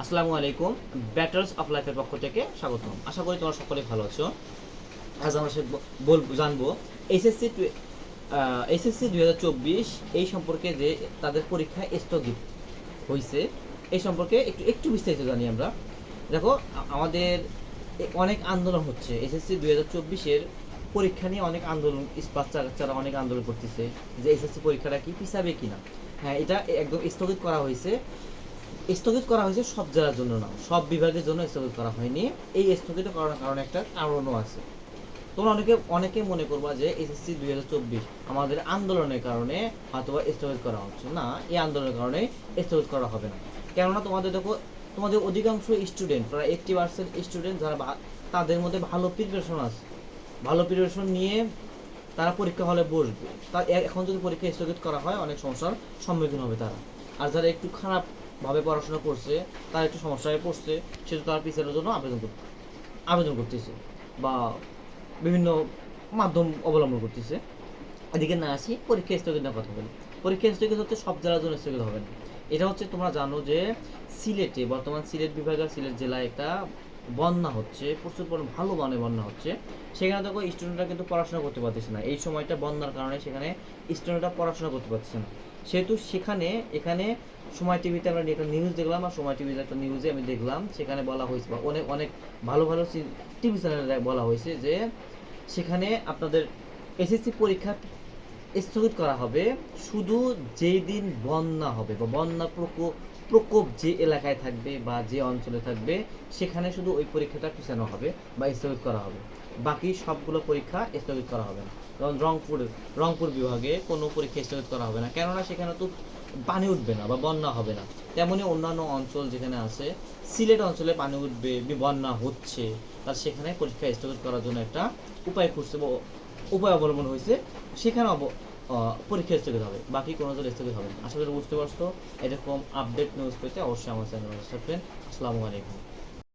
আসসালামু আলাইকুম। Batters of লাইফের পক্ষ থেকে স্বাগতম। আশা করি তোমরা সকলে ভালো আছো। আজ আমরা সে বল জানব এসএসসি এসএসসি দুই হাজার চব্বিশ এই সম্পর্কে যে তাদের পরীক্ষা স্থগিত হয়েছে এই সম্পর্কে একটু একটু বিস্তারিত জানি আমরা। দেখো আমাদের অনেক আন্দোলন হচ্ছে। এসএসসি দুই হাজার চব্বিশের পরীক্ষা নিয়ে অনেক আন্দোলন বাচ্চা অনেক আন্দোলন করতেছে। যে এসএসসি পরীক্ষাটা কি পিছাবে কিনা? হ্যাঁ এটা একদম স্থগিত করা হয়েছে। স্থগিত করা হয়েছে সব জেলার জন্য না, সব বিভাগের জন্য স্থগিত করা হয়নি। এই স্থগিত করার কারণে একটা কারণও আছে। তোমরা অনেকে অনেকে মনে করবা যে এসএসসি দুই হাজার চব্বিশ আমাদের আন্দোলনের কারণে হয়তো বা স্থগিত করা হচ্ছে। না, এই আন্দোলনের কারণে স্থগিত করা হবে না। কেননা তোমাদের দেখো, তোমাদের অধিকাংশ স্টুডেন্ট প্রায় এইটটি পার্সেন্ট স্টুডেন্ট যারা তাদের মধ্যে ভালো প্রিপারেশন আছে। ভালো প্রিপারেশন নিয়ে তারা পরীক্ষা হলে বসবে। তার এখন যদি পরীক্ষা স্থগিত করা হয়, অনেক সমস্যার সম্মুখীন হবে তারা। আর যারা একটু খারাপ ভাবে পড়াশোনা করছে, তারা একটু সমস্যায় পড়ছে সেটা তারা পিছনের জন্য আবেদন করতে আবেদন করতেছে বা বিভিন্ন মাধ্যম অবলম্বন করতেছে। এদিকে না আসি, পরীক্ষা স্থগিত না কথা বলি। পরীক্ষা স্থগিত হচ্ছে সব জেলার জন্য স্থগিত হবে না। এটা হচ্ছে তোমরা জানো যে সিলেটে, বর্তমান সিলেট বিভাগের সিলেট জেলায় একটা বন্যা হচ্ছে, প্রচুর পরিমাণে ভালো মানে বন্যা হচ্ছে। সেখানে দেখো স্টুডেন্টরা কিন্তু পড়াশোনা করতে পারতেছে না। এই সময়টা বন্যার কারণে সেখানে স্টুডেন্টরা পড়াশোনা করতে পারতেছে না। সেহেতু সেখানে, এখানে সময় টিভিতে আমরা একটা নিউজ দেখলাম আর সময় টিভিতে একটা নিউজে আমি দেখলাম। সেখানে বলা হয়েছে বা অনেক অনেক ভালো ভালো টিভি চ্যানেলে বলা হয়েছে যে, সেখানে আপনাদের এসএসসি পরীক্ষা স্থগিত করা হবে, শুধু যেই দিন বন্যা হবে বা বন্যা প্রকোপ প্রকোপ যে এলাকায় থাকবে বা যে অঞ্চলে থাকবে, সেখানে শুধু ওই পরীক্ষাটা পিছানো হবে বা স্থগিত করা হবে। বাকি সবগুলো পরীক্ষা স্থগিত করা হবে না। যেমন রংপুর রংপুর বিভাগে কোনো পরীক্ষা স্থগিত করা হবে না। কেননা সেখানে তো পানি উঠবে না বা বন্যা হবে না। তেমনি অন্যান্য অঞ্চল যেখানে আছে, সিলেট অঞ্চলে পানি উঠবে, বন্যা হচ্ছে তার সেখানে পরীক্ষা স্থগিত করার জন্য একটা উপায় খুঁজছে উপায় অবলম্বন হয়েছে সেখানে পরীক্ষা স্থগিত হবে, বাকি কোনো জন স্থগিত হবে আশা করি বুঝতে পারছ, এরকম আপডেট নিউজ পেতে অবশ্যই আমার চ্যানেল সাবস্ক্রাইব আসসালামু আলাইকুম।